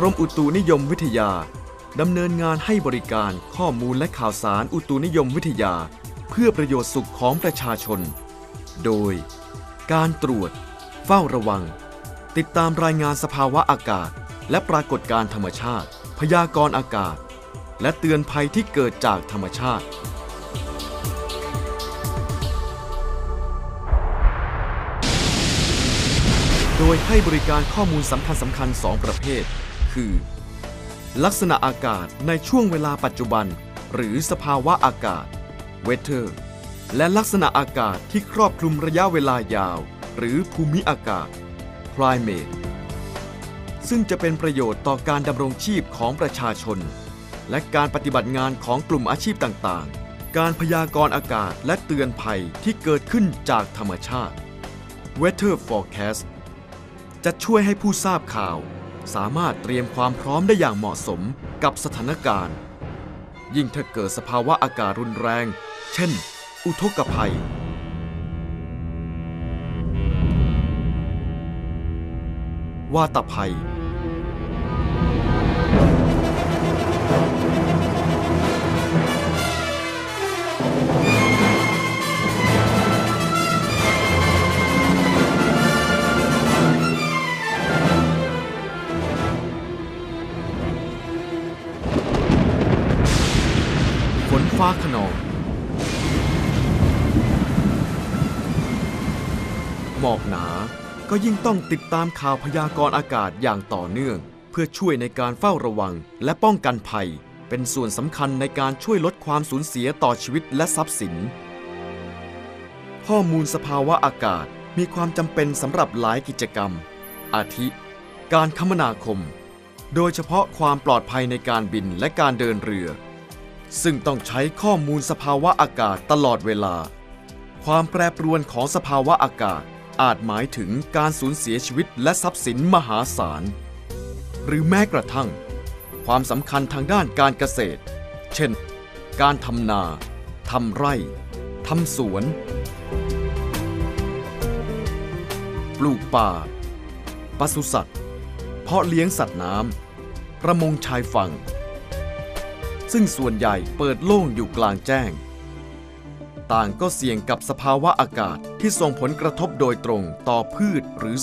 กรมอุตุนิยมวิทยา ดำเนินงานให้บริการข้อมูลและข่าวสารอุตุนิยมวิทยา เพื่อประโยชน์สุขของประชาชน โดย การตรวจ เฝ้าระวัง ติดตามรายงานสภาวะอากาศ และปรากฏการธรรมชาติ พยากรณ์อากาศ และเตือนภัยที่เกิดจากธรรมชาติโดยให้บริการข้อมูลสำคัญสำคัญ 2 ประเภท คือ ลักษณะอากาศในช่วงเวลาปัจจุบัน หรือสภาวะอากาศ weather และลักษณะอากาศที่ครอบคลุมระยะเวลายาว หรือภูมิอากาศ climate ซึ่งจะเป็นประโยชน์ต่อการดำรงชีพของประชาชน และการปฏิบัติงานของกลุ่มอาชีพต่างๆ การพยากรณ์อากาศและเตือนภัยที่เกิดขึ้นจากธรรมชาติ weather forecast จะช่วยให้ผู้ทราบข่าว สามารถเตรียมความพร้อมได้อย่างเหมาะสมกับสถานการณ์ ยิ่งถ้าเกิดสภาวะอากาศรุนแรง เช่น อุทกภัย วาตภัย ฟ้าขนองหมอกหนาก็ยิ่งต้องติดตามข่าวพยากรณ์อากาศอย่างต่อเนื่อง เพื่อช่วยในการเฝ้าระวังและป้องกันภัย เป็นส่วนสำคัญในการช่วยลดความสูญเสียต่อชีวิตและทรัพย์สิน ข้อมูลสภาวะอากาศมีความจำเป็นสำหรับหลายกิจกรรม อาทิ การคมนาคม โดยเฉพาะความปลอดภัยในการบินและการเดินเรือ ซึ่งต้องใช้ข้อมูลสภาวะอากาศตลอดเวลา ความแปรปรวนของสภาวะอากาศอาจหมายถึงการสูญเสียชีวิตและทรัพย์สินมหาศาล หรือแม้กระทั่ง ความสำคัญทางด้านการเกษตร เช่น การทำนาทำไร่ทำสวน ปลูกป่าปศุสัตว์ เพาะเลี้ยงสัตว์น้ำ ประมงชายฝั่ง ซึ่งส่วนใหญ่เปิดโล่งอยู่กลางแจ้ง ต่างก็เสี่ยงกับสภาวะอากาศที่ส่งผลกระทบโดยตรงต่อพืชหรือ